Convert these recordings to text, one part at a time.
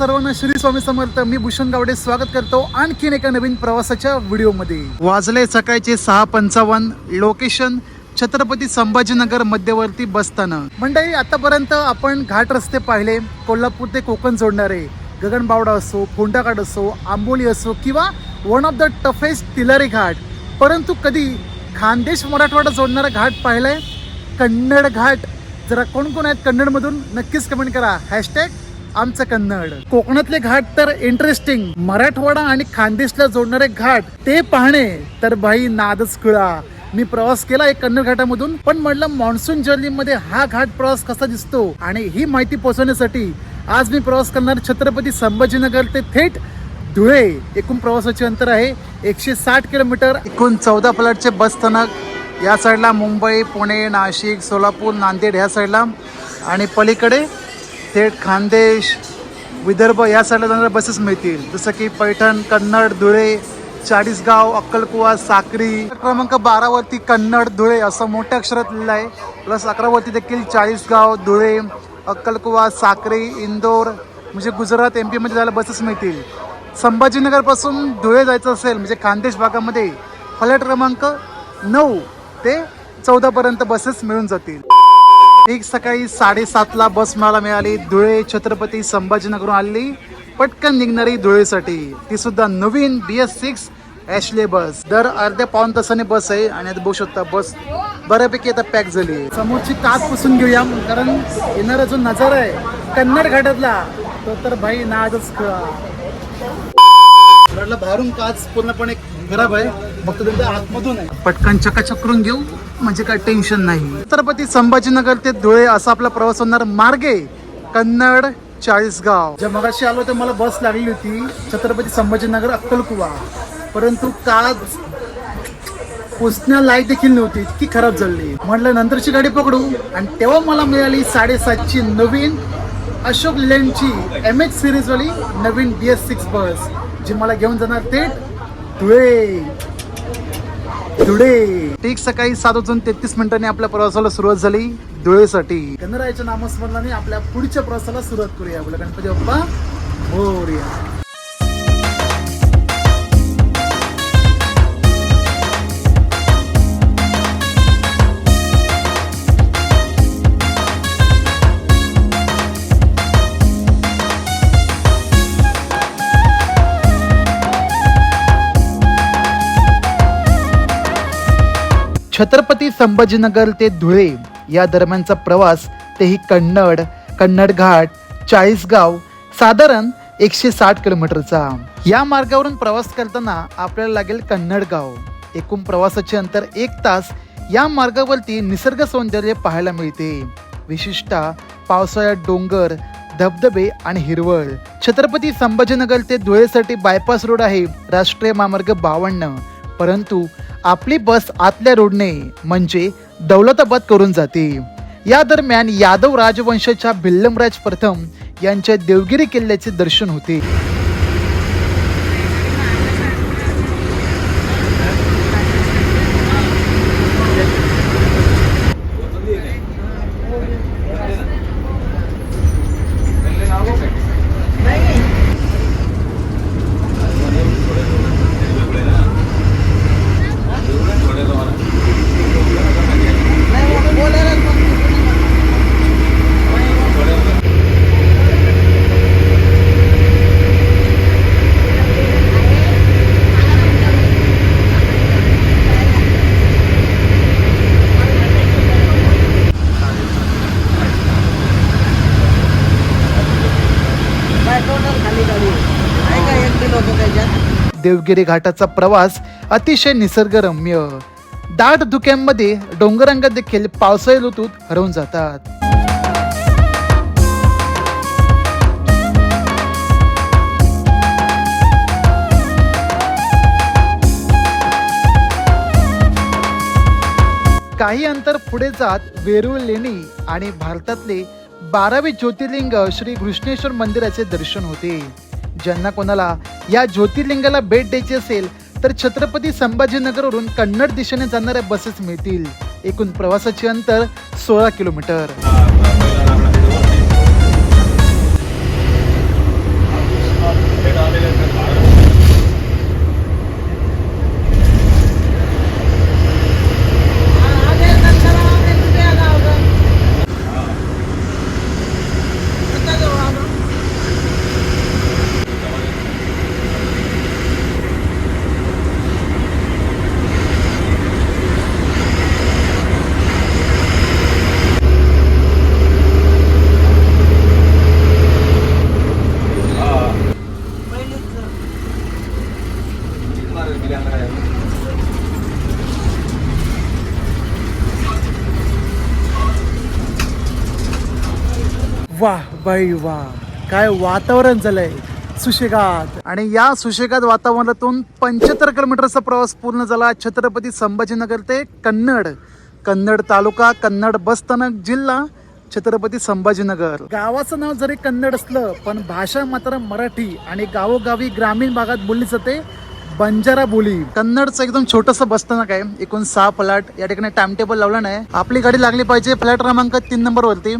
सर्वांना श्री स्वामी समर्थ. मी भूषण गावडे स्वागत करतो आणखीन एका नवीन प्रवासाच्या व्हिडिओमध्ये. वाजले सकाळचे सहा पंचावन्न. लोकेशन छत्रपती संभाजीनगर मध्यवर्ती बसताना मंडळी आतापर्यंत आपण घाट रस्ते पाहिले कोल्हापूर ते कोकण जोडणारे. गगनबावडा असो फोंडाघाट असो आंबोली असो किंवा one of the toughest Tilari Ghat. परंतु कधी खानदेश मराठवाडा जोडणारा घाट पाहिलाय? कन्नड घाट. जरा कोण कोण आहेत कन्नडमधून नक्कीच कमेंट करा. हॅशटॅग आमचं कन्नड. कोकणातले घाट तर इंटरेस्टिंग मराठवाडा आणि खानदेशला जोडणारे घाट ते पाहणे. तर भाई नादच खुळा मी प्रवास केला एक कन्नड घाटामधून पण म्हटलं मान्सून जर्नी मध्ये हा घाट प्रवास कसा दिसतो? आणि ही माहिती पोहोचवण्यासाठी आज मी प्रवास करणार छत्रपती संभाजीनगर ते थेट धुळे. एकूण प्रवासाचे अंतर आहे एकशे साठ किलोमीटर. एकूण चौदा प्लॅटचे बस स्थानक या साईडला मुंबई पुणे नाशिक सोलापूर नांदेड ह्या साईडला आणि पलीकडे थेट खानदेश विदर्भ या साईडला जाणाऱ्या बसेस मिळतील. जसं की पैठण कन्नड धुळे चाळीसगाव अक्कलकुवा साक्री. क्रमांक बारावरती कन्नड धुळे असं मोठ्या अक्षरात लिहिलं आहे. प्लस अकरावरती देखील चाळीसगाव धुळे अक्कलकुवा साक्री इंदोर म्हणजे गुजरात एम पीमध्ये जायला बसेस मिळतील. संभाजीनगरपासून धुळे जायचं असेल म्हणजे खानदेश भागामध्ये फलट क्रमांक नऊ ते चौदापर्यंत बसेस मिळून जातील. एक सकाळी साडेसातला बस मला मिळाली. धुळे छत्रपती संभाजीनगरहून आलेली. पटकन निघणारी धुळेसाठी. ती सुद्धा नवीन बी एस सिक्स ॲशले बस. दर अर्ध्या पाऊन तासाने बस आहे आणि आता बघू शकता बस बऱ्यापैकी आता पॅक झाली आहे. समोरची काच पुसून घेऊया कारण येणारा जो नजारा आहे कन्नड घाटातला तो तर भाई नाजच बाहेरून काच पूर्णपणे खराब आहे. फक्त तुमच्या आतमधून आहे. पटकन चकाचक करून घेऊ. म्हणजे काय टेन्शन नाही. छत्रपती संभाजीनगर ते धुळे असा आपला प्रवास होणार मार्गे कन्नड चाळीसगाव. ज्या मगाशी आलो तर मला बस लागली होती. छत्रपती संभाजीनगर अक्कलकुवा. परंतु काच पुसण्या लाइट देखील नव्हती इतकी खराब झाली. म्हटलं नंतरची गाडी पकडू. आणि तेव्हा मला मिळाली साडेसातची नवीन अशोक लेनची एम एच सिरीजवाली नवीन बी एस सिक्स बस जी मला घेऊन जाणार थेट धुळे. धुळे. ठीक सकाळी सात वाजून तेहतीस मिनिटांनी आपल्या प्रवासाला सुरुवात झाली. धुळेसाठी. गणरायाच्या नामस्मरणाने आपल्या पुढच्या प्रवासाला सुरुवात करूया. आपल्या गणपती बाप्पा. मोरया. छत्रपती संभाजीनगर ते धुळे या दरम्यानचा प्रवास तेही कन्नड कन्नड घाट चाळीसगाव साधारण एकशे साठ किलोमीटरचा. या मार्गावरून प्रवास करताना आपल्याला लागेल कन्नड गाव एकूण प्रवासाचे अंतर एक तास. या मार्गावरती निसर्ग सौंदर्य पाहायला मिळते. विशिष्ट पावसाळ्यात डोंगर धबधबे आणि हिरवळ. छत्रपती संभाजीनगर ते धुळेसाठी बायपास रोड आहे. राष्ट्रीय महामार्ग बावन्न. परंतु आपली बस आतल्या रोडने म्हणजे दौलताबाद करून जाते. या दरम्यान यादव राजवंशाच्या भिल्लमराज प्रथम यांच्या देवगिरी किल्ल्याचे दर्शन होते. देवगिरी घाटाचा प्रवास अतिशय निसर्गरम्य. दाट धुक्यांमध्ये डोंगरांगा देखील पावसाळी ऋतूत हरवून जातात. काही अंतर पुढे जात वेरूळ लेणी आणि भारतातले बारावे ज्योतिर्लिंग श्री घृष्णेश्वर मंदिराचे दर्शन होते. ज्यांना कोणाला या ज्योतिर्लिंगाला भेट द्यायची असेल तर छत्रपती संभाजीनगरवरून कन्नड दिशेने जाणाऱ्या बसेस मिळतील. एकूण प्रवासाचे अंतर सोळा किलोमीटर. वाह काय वातावरण झालंय? सुशेगात. आणि या सुशेगात वातावरणातून पंच्याहत्तर किलोमीटरचा प्रवास पूर्ण झाला. छत्रपती संभाजीनगर ते कन्नड. कन्नड तालुका कन्नड बसस्थानक जिल्हा छत्रपती संभाजीनगर. गावाचं नाव जरी कन्नड असलं पण भाषा मात्र मराठी आणि गावोगावी ग्रामीण भागात बोलली जाते बंजारा बोली. कन्नडचं एकदम छोटंसं बसस्थानक आहे. एकूण सहा फ्लॅट या ठिकाणी टाइम टेबल लावला नाही आपली गाडी लागली पाहिजे. फ्लॅट क्रमांक तीन नंबर वरती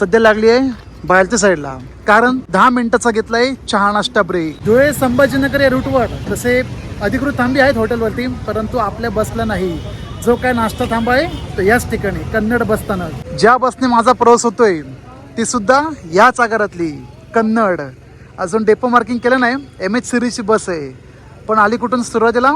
सध्या लागली आहे. बाहेरच्या साईडला. कारण दहा मिनिटाचा घेतलाय चहा नाश्ता ब्रेक धुळे संभाजीनगर या रूटवर तसे अधिकृत थांबी आहेत हॉटेलवरती परंतु आपल्या बसला नाही. जो काय नाश्ता थांबा आहे तो याच ठिकाणी कन्नड बसस्थानक ज्या बसने माझा प्रवास होतोय ती सुद्धा याच आगारातली कन्नड. अजून डेपो मार्किंग केलं नाही एम एच सिरीजची बस आहे. पण आली कुठून सुरुवातीला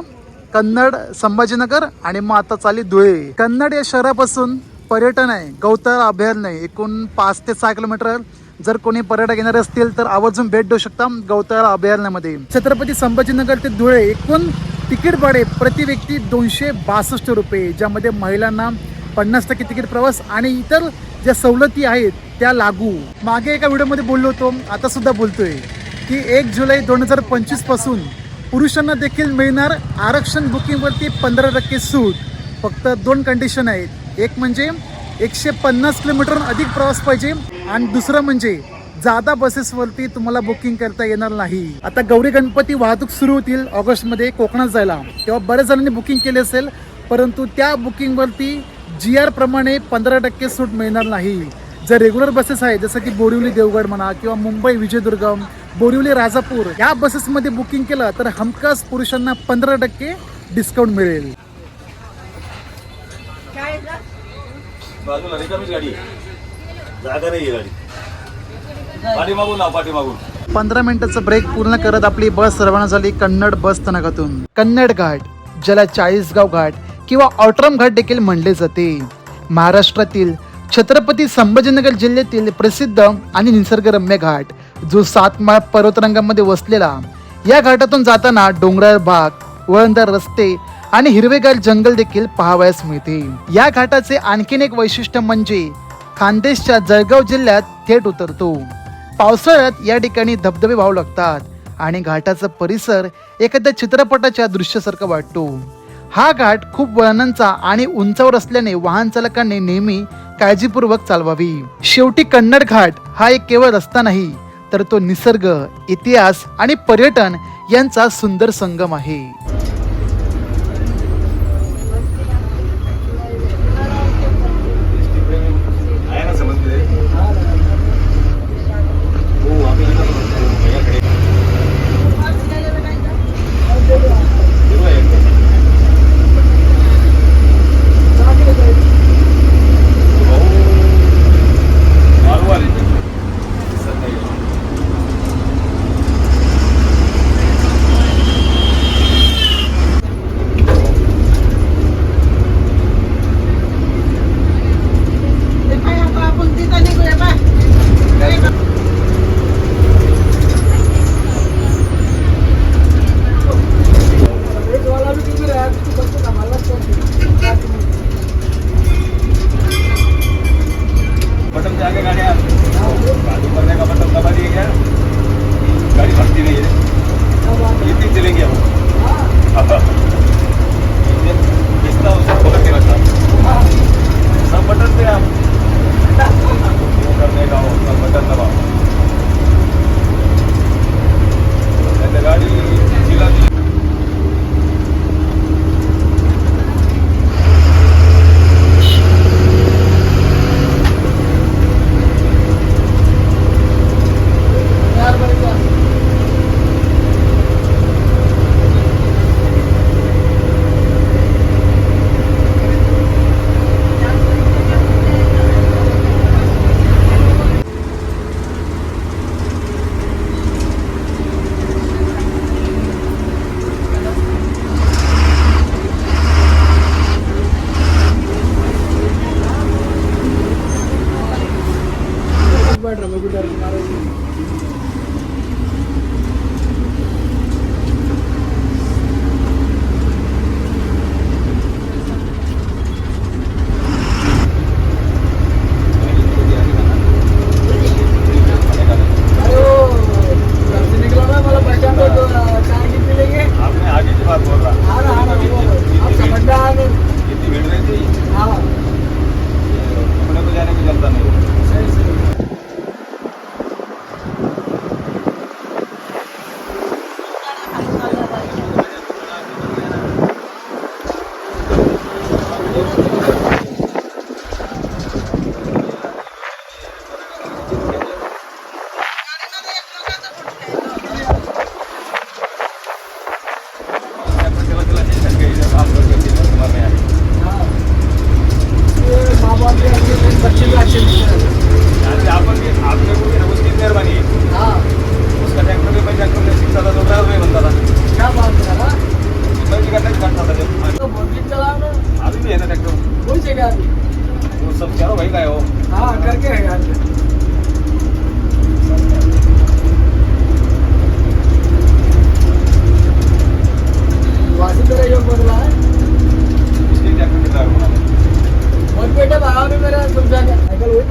कन्नड संभाजीनगर आणि मग आता चाली धुळे. कन्नड या शहरापासून पर्यटन आहे गौतर अभयारण्य आहे एकूण पाच ते सहा किलोमीटर जर कोणी पर्यटक येणारे असतील तर आवर्जून भेट देऊ शकता गौतर अभयारण्यामध्ये. छत्रपती संभाजीनगर ते धुळे एकूण तिकीट भाडे प्रति व्यक्ती दोनशे बासष्ट रुपये ज्यामध्ये महिलांना पन्नास टक्के तिकीट प्रवास आणि इतर ज्या सवलती आहेत त्या लागू. मागे एका व्हिडिओमध्ये बोललो होतो आता सुद्धा बोलतोय की एक जुलै दोन हजार पंचवीसपासून पुरुषांना देखील मिळणार आरक्षण बुकिंगवरती पंधरा टक्के सूट. फक्त दोन कंडिशन आहेत. एक म्हणजे एकशे पन्नास किलोमीटर अधिक प्रवास पाहिजे. आणि दुसरं म्हणजे जादा बसेसवरती तुम्हाला बुकिंग करता येणार नाही. आता गौरी गणपती वाहतूक सुरू होतील ऑगस्टमध्ये कोकणात जायला. तेव्हा बऱ्याच जणांनी बुकिंग केले असेल परंतु त्या बुकिंगवरती जी आर प्रमाणे पंधरा टक्के सूट मिळणार नाही. जर रेग्युलर बसेस आहेत जसं की बोरिवली देवगड म्हणा किंवा मुंबई विजयदुर्गम बोरिवली राजापूर या बसेसमध्ये बुकिंग केलं तर हमखास पुरुषांना पंधरा टक्के डिस्काउंट मिळेल. बाजूला रिकामीच गाडी? आहे जागा नाही आहे गाडी. पाठीमागून ना पाठीमागून. पंधरा मिनिटाचा ब्रेक पूर्ण करत आपली बस रवाना झाली कन्नड बस स्थानकातून. कन्नड घाट ज्याला चाळीसगाव घाट किंवा ऑटरम घाट देखील म्हणले जाते. महाराष्ट्रातील छत्रपती संभाजीनगर जिल्ह्यातील प्रसिद्ध आणि निसर्गरम्य घाट जो सातमाळ पर्वतरंगामध्ये वसलेला या घाटातून जाताना डोंगराळ भाग वळणदार रस्ते आणि हिरवेगार जंगल देखील पाहावयास मिळते. या घाटाचे आणखीन एक वैशिष्ट्य म्हणजे खानदेशच्या जळगाव जिल्ह्यात थेट उतरतो. पावसाळ्यात या ठिकाणी धबधबे वाहू लागतात आणि घाटाचा परिसर एखाद्या चित्रपटाच्या दृश्यासारखा वाटतो. हा घाट खूप वळणांचा आणि उंचावर असल्याने वाहन चालकांनी नेहमी काळजीपूर्वक चालवावी. शेवटी कन्नड घाट हा एक केवळ रस्ता नाही तर तो निसर्ग इतिहास आणि पर्यटन यांचा सुंदर संगम आहे. आहे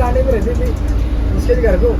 गाने में रहते थे उसके घर को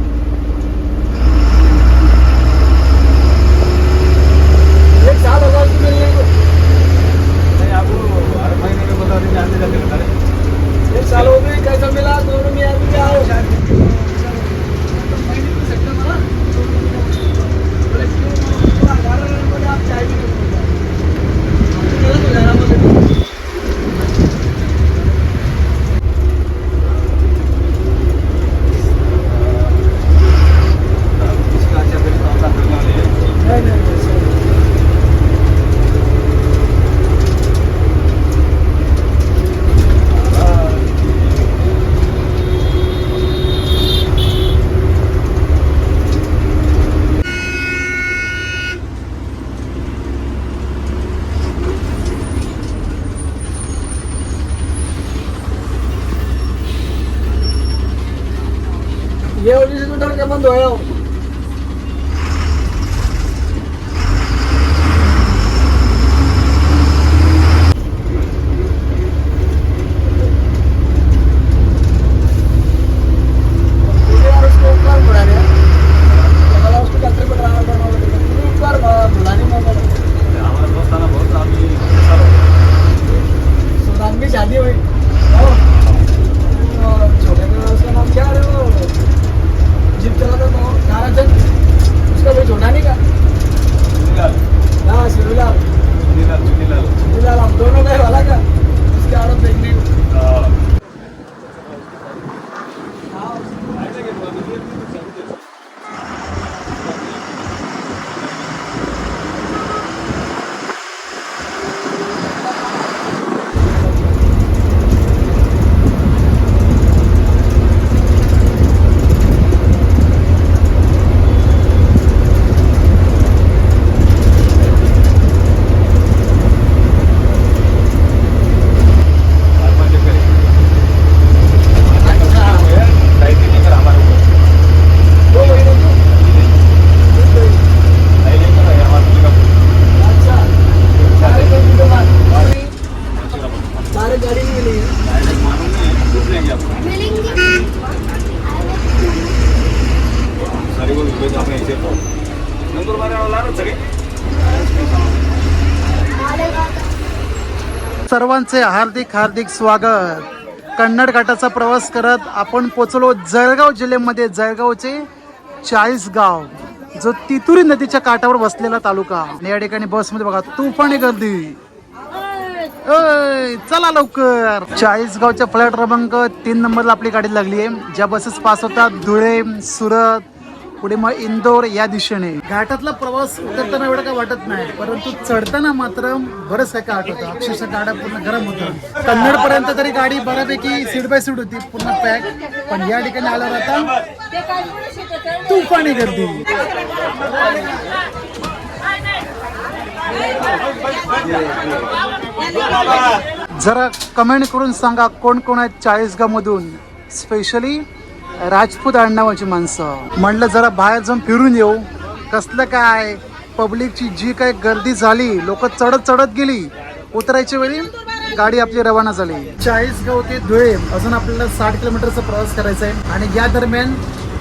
सर्वांचे हार्दिक हार्दिक स्वागत. कन्नड घाटाचा प्रवास करत आपण पोचलो जळगाव जिल्ह्यामध्ये जळगावचे चाळीसगाव जो तितुरी नदीच्या काठावर बसलेला तालुका. आणि या ठिकाणी बसमध्ये बघा तुफाने गर्दी. अय, चला लवकर. चाळीसगावच्या फ्लॅट क्रमांक तीन नंबरला आपली गाडी लागली आहे ज्या बसेस पास होतात धुळे सुरत पुढे मग इंदोर या दिशेने. घाटातला प्रवास करताना एवढं काय वाटत नाही परंतु चढताना मात्र बरंच काय काय आठवतं. अक्षरशः गाड्या पूर्ण गरम होतं कन्नड पर्यंत तरी गाडी बऱ्यापैकी सीट बाय सीट होती पूर्ण पॅक. पण या ठिकाणी आल्यावर आता तुफानी गर्दी. जरा कमेंट करून सांगा कोण कोण आहेत चाळीसगाव मधून स्पेशली राजपूत आडनावाची माणसं. म्हणलं जरा बाहेर जाऊन फिरून येऊ. कसलं काय? पब्लिकची जी काय गर्दी झाली लोक चढत चढत गेली. उतरायच्या वेळी गाडी आपली रवाना झाली. चाळीसगाव ते धुळे अजून आपल्याला साठ किलोमीटरचा प्रवास करायचा आहे. आणि या दरम्यान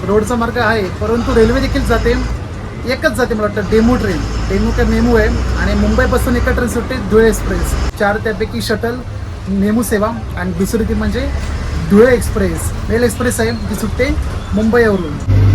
रोडचा मार्ग आहे परंतु रेल्वे देखील जाते. एकच जाते मला वाटतं डेमू ट्रेन डेमू काय मेमू आहे. आणि मुंबईपासून एका ट्रेन सुटते धुळे एक्सप्रेस चार त्यापैकी शटल मेमू सेवा. आणि दुसरी ती म्हणजे धुळे एक्सप्रेस मेल एक्सप्रेस आहे ती सुटते मुंबईवरून.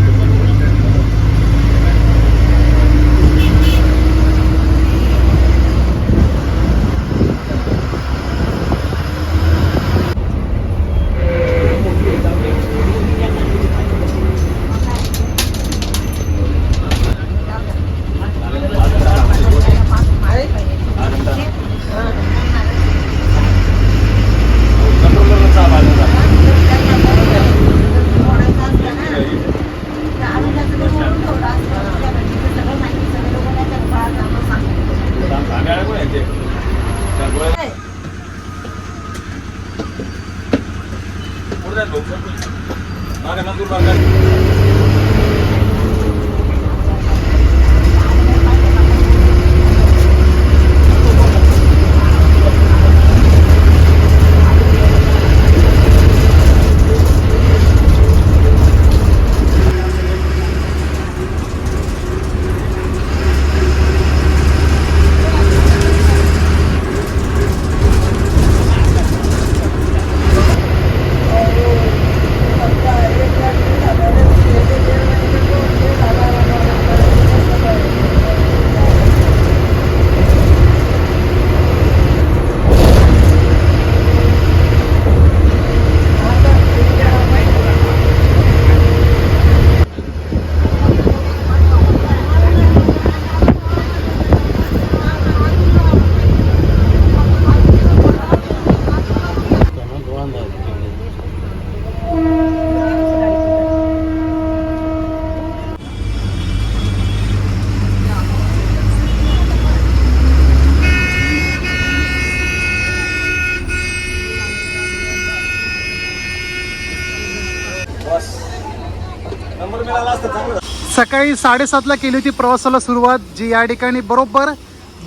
सकाळी साडेसातला केली होती प्रवासाला सुरुवात जी या ठिकाणी बरोबर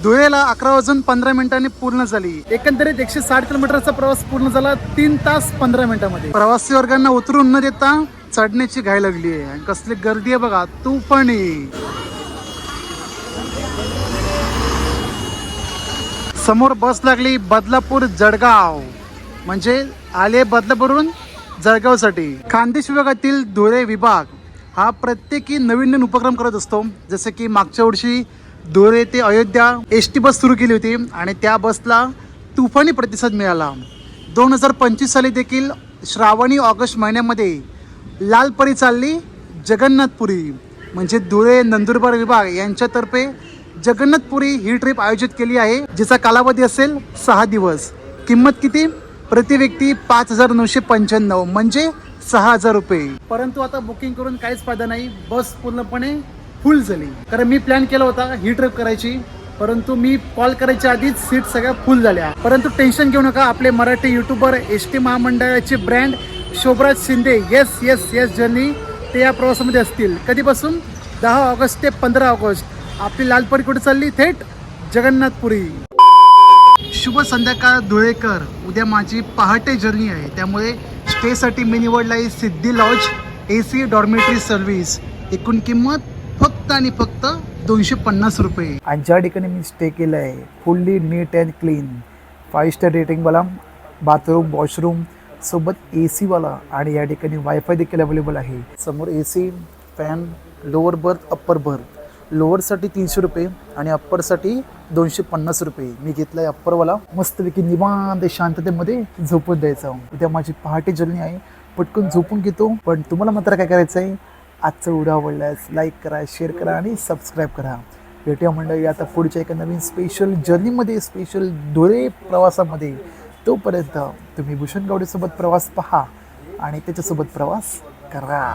धुळेला अकरा वाजून पंधरा मिनिटांनी पूर्ण झाली. एकंदरीत एकशे साठ किलोमीटरचा प्रवास पूर्ण झाला तीन तास पंधरा मिनिटांमध्ये. प्रवासी वर्गांना उतरून न देता चढण्याची घाई लागली आहे. आणि कसली गर्दी आहे बघा तू पण समोर बस लागली बदलापूर जळगाव. म्हणजे आले बदलापूरहून जळगावसाठी. खानदेश विभागातील धुळे विभाग. हा प्रत्येकी नवीन नवीन उपक्रम करत असतो. जसं की मागच्या वर्षी धुळे ते अयोध्या एस टी बस सुरू केली होती आणि त्या बसला तुफानी प्रतिसाद मिळाला. दोन हजार पंचवीस साली देखील श्रावणी ऑगस्ट महिन्यामध्ये लालपरी चालली जगन्नाथपुरी. म्हणजे धुळे नंदुरबार विभाग यांच्यातर्फे जगन्नाथपुरी ही ट्रिप आयोजित केली आहे जिचा कालावधी असेल सहा दिवस. किंमत किती? प्रति व्यक्ती पाच हजार नऊशे पंच्याण्णव. म्हणजे सहा हजार रुपये. परंतु आता बुकिंग करून काहीच फायदा नाही. बस पूर्णपणे फुल झाली. कारण मी प्लॅन केला होता ही ट्रिप करायची. परंतु मी कॉल करायच्या आधीच सीट सगळ्या फुल झाल्या. परंतु टेन्शन घेऊ नका. आपले मराठी युट्यूबर एस टी महामंडळाचे brand Shobhraj Shinde yes yes yes journey ते या प्रवासामध्ये असतील. कधीपासून? दहा ऑगस्ट ते पंधरा ऑगस्ट. आपली लालपरी कुठे चालली? थेट जगन्नाथपुरी. शुभ संध्याकाळ धुळेकर. उद्या माझी पहाटे जर्नी आहे. त्यामुळे स्टेसाठी मी निवडला आहे Siddhi lodge A C dormitory service. एकूण किंमत फक्त आणि फक्त दोनशे पन्नास रुपये. आणि ज्या ठिकाणी मी स्टे केलं आहे fully neat and clean five star रेटिंगवाला bathroom washroom सोबत ए सीवाला आणि या ठिकाणी वायफाय देखील अवेलेबल आहे. समोर A C fan lower berth upper berth लोअरसाठी तीनशे रुपये आणि अप्परसाठी दोनशे पन्नास रुपये. मी घेतला आहे अप्परवाला मस्तपैकी निवांत शांततेमध्ये झोपून द्यायचा उद्या माझी पहाटे जर्नी आहे. पटकन झोपून घेतो. पण तुम्हाला मात्र काय करायचं आहे आजचा व्हिडिओ आवडल्यास लाईक करा शेअर करा आणि सबस्क्राईब करा. भेटूया मंडळी आता पुढच्या एका नवीन स्पेशल जर्नीमध्ये स्पेशल धुळे प्रवासामध्ये. तोपर्यंत तुम्ही भूषण गावडेसोबत प्रवास पहा आणि त्याच्यासोबत प्रवास करा.